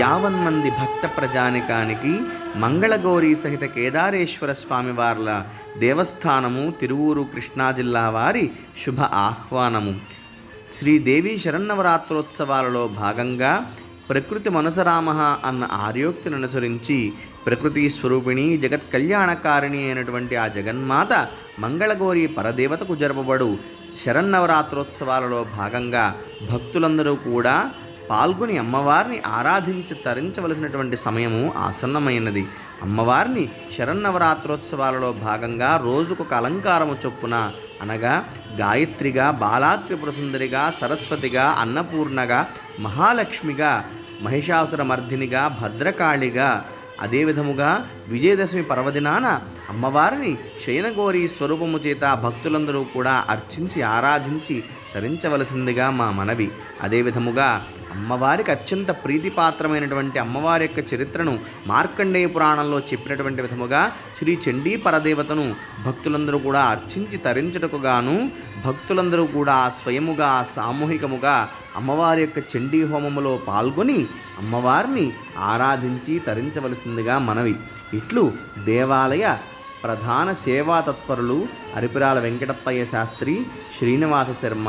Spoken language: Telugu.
యావన్మంది భక్త ప్రజానికానికి మంగళగౌరీ సహిత కేదారేశ్వర స్వామివార్ల దేవస్థానము తిరువూరు కృష్ణా జిల్లా వారి శుభ ఆహ్వానము. శ్రీదేవి శరన్నవరాత్రోత్సవాలలో భాగంగా ప్రకృతి మనసరామ అన్న ఆర్యోక్తిని అనుసరించి ప్రకృతి స్వరూపిణి జగత్ కళ్యాణకారిణి అయినటువంటి ఆ జగన్మాత మంగళగౌరి పరదేవతకు జరపబడు శరన్నవరాత్రోత్సవాలలో భాగంగా భక్తులందరూ కూడా పాల్గొని అమ్మవారిని ఆరాధించి తరించవలసినటువంటి సమయము ఆసన్నమైనది. అమ్మవారిని శరన్నవరాత్రోత్సవాలలో భాగంగా రోజుకొక అలంకారము చొప్పున అనగా గాయత్రిగా బాలాత్రిపుర సుందరిగా సరస్వతిగా అన్నపూర్ణగా మహాలక్ష్మిగా మహిషాసురమర్ధినిగా భద్రకాళిగా అదేవిధముగా విజయదశమి పర్వదినాన అమ్మవారిని శయనగోరి స్వరూపము చేత భక్తులందరూ కూడా అర్చించి ఆరాధించి తరించవలసిందిగా మా మనవి. అదేవిధముగా అమ్మవారికి అత్యంత ప్రీతిపాత్రమైనటువంటి అమ్మవారి యొక్క చరిత్రను మార్కండేయ పురాణంలో చెప్పినటువంటి విధముగా శ్రీ చండీ పరదేవతను భక్తులందరూ కూడా అర్చించి తరించుటకు గాను భక్తులందరూ కూడా స్వయముగా సామూహికముగా అమ్మవారి యొక్క చండీ హోమములో పాల్గొని అమ్మవారిని ఆరాధించి తరించవలసిందిగా మనవి. ఇట్లు దేవాలయ ప్రధాన సేవా తత్పరులు అరిపిరాల వెంకటప్పయ్య శాస్త్రి శ్రీనివాస శర్మ